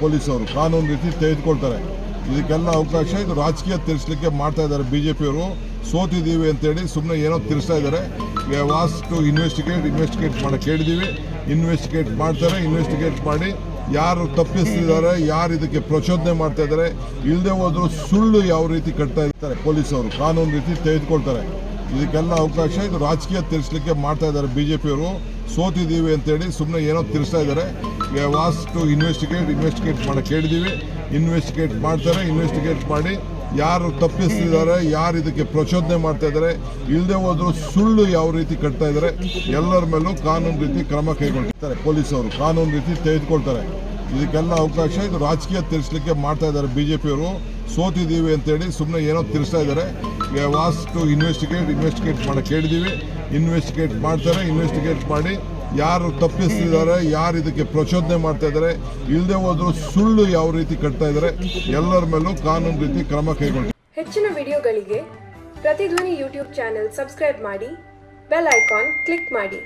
ಪೊಲೀಸವರು ಕಾನೂನು ರೀತಿ ತೆಗೆದುಕೊಳ್ತಾರೆ. ಇದಕ್ಕೆಲ್ಲ ಅವಕಾಶ ಇದು ರಾಜಕೀಯ ತಿರ್ಸ್ಲಿಕ್ಕೆ ಮಾಡ್ತಾ ಇದ್ದಾರೆ ಬಿಜೆಪಿಯವರು. ಸೋತಿದ್ದೀವಿ ಅಂತೇಳಿ ಸುಮ್ಮನೆ ಏನೋ ತಿರ್ಸ್ತಾ ಇದ್ದಾರೆ. ವಾಸ್ ಟು ಇನ್ವೆಸ್ಟಿಗೇಟ್ ಇನ್ವೆಸ್ಟಿಗೇಟ್ ಮಾಡಿ, ಕೇಳಿದ್ದೀವಿ. ಇನ್ವೆಸ್ಟಿಗೇಟ್ ಮಾಡ್ತಾರೆ ಇನ್ವೆಸ್ಟಿಗೇಟ್ ಮಾಡಿ. ಯಾರು ತಪ್ಪಿಸ್ತಿದ್ದಾರೆ, ಯಾರು ಇದಕ್ಕೆ ಪ್ರಚೋದನೆ ಮಾಡ್ತಾ ಇದ್ದಾರೆ ಇಲ್ಲದೆ ಹೋದರೂ ಸುಳ್ಳು ಯಾವ ರೀತಿ ಕಟ್ತಾ ಇರ್ತಾರೆ ಪೊಲೀಸವರು ಕಾನೂನು ರೀತಿ ತೆಗೆದುಕೊಳ್ತಾರೆ. ಇದಕ್ಕೆಲ್ಲ ಅವಕಾಶ ಇದು ರಾಜಕೀಯ ತಿರ್ಸ್ಲಿಕ್ಕೆ ಮಾಡ್ತಾ ಇದ್ದಾರೆ ಬಿಜೆಪಿಯವರು. ಸೋತಿದ್ದೀವಿ ಅಂತೇಳಿ ಸುಮ್ಮನೆ ಏನೋ ತಿಳಿಸ್ತಾ ಇದ್ದಾರೆ. ವಾಸ್ ಟು ಇನ್ವೆಸ್ಟಿಗೇಟ್ ಇನ್ವೆಸ್ಟಿಗೇಟ್ ಮಾಡಕ್ಕೆ ಕೇಳಿದ್ದೀವಿ. ಇನ್ವೆಸ್ಟಿಗೇಟ್ ಮಾಡ್ತಾರೆ ಇನ್ವೆಸ್ಟಿಗೇಟ್ ಮಾಡಿ. ಯಾರು ತಪ್ಪಿಸ್ತಿದ್ದಾರೆ, ಯಾರು ಇದಕ್ಕೆ ಪ್ರಚೋದನೆ ಮಾಡ್ತಾ ಇದ್ದಾರೆ ಇಲ್ಲದೆ ಹೋದ್ರು ಸುಳ್ಳು ಯಾವ ರೀತಿ ಕಟ್ತಾ ಇದ್ದಾರೆ, ಎಲ್ಲರ ಮೇಲೂ ಕಾನೂನು ರೀತಿ ಕ್ರಮ ಕೈಗೊಳ್ತಾರೆ ಪೊಲೀಸವರು. ಕಾನೂನು ರೀತಿ ತೆಗೆದುಕೊಳ್ತಾರೆ. ಇದಕ್ಕೆಲ್ಲ ಅವಕಾಶ ಇದು ರಾಜಕೀಯ ತಿರ್ಸ್ಲಿಕ್ಕೆ ಮಾಡ್ತಾ ಇದ್ದಾರೆ ಪಿಯವರು ಸೋತಿದ್ದೀವಿ ಅಂತೇಳಿ ಸುಮ್ಮನೆ ಏನೋ ತಿಳಿಸ್ತಾ ಇದ್ದಾರೆ. ವಾಸ್ ಟು ಇನ್ವೆಸ್ಟಿಗೇಟ್ ಇನ್ವೆಸ್ಟಿಗೇಟ್ ಮಾಡಕ್ಕೆ ಹೇಳಿದ್ದೀವಿ ಇನ್ವೆಸ್ಟಿಗೇಟ್ ಮಾಡ್ತಾರೆ ಇನ್ವೆಸ್ಟಿಗೇಟ್ ಮಾಡಿ ಯಾರು ತಪ್ಪಿಸ್ತಿದ್ದಾರೆ, ಯಾರು ಇದಕ್ಕೆ ಪ್ರಚೋದನೆ ಮಾಡ್ತಾ ಇದ್ದಾರೆ ಇಲ್ಲದೆ ಹೋದ್ರು ಸುಳ್ಳು ಯಾವ ರೀತಿ ಕಟ್ತಾ ಇದ್ದಾರೆ, ಎಲ್ಲರ ಮೇಲೂ ಕಾನೂನು ರೀತಿ ಕ್ರಮ ಕೈಗೊಂಡು ಹೆಚ್ಚಿನ ವಿಡಿಯೋಗಳಿಗೆ ಪ್ರತಿಧ್ವನಿ ಯೂಟ್ಯೂಬ್ ಚಾನೆಲ್ ಸಬ್ಸ್ಕ್ರೈಬ್ ಮಾಡಿ, ಬೆಲ್ ಐಕಾನ್ ಕ್ಲಿಕ್ ಮಾಡಿ.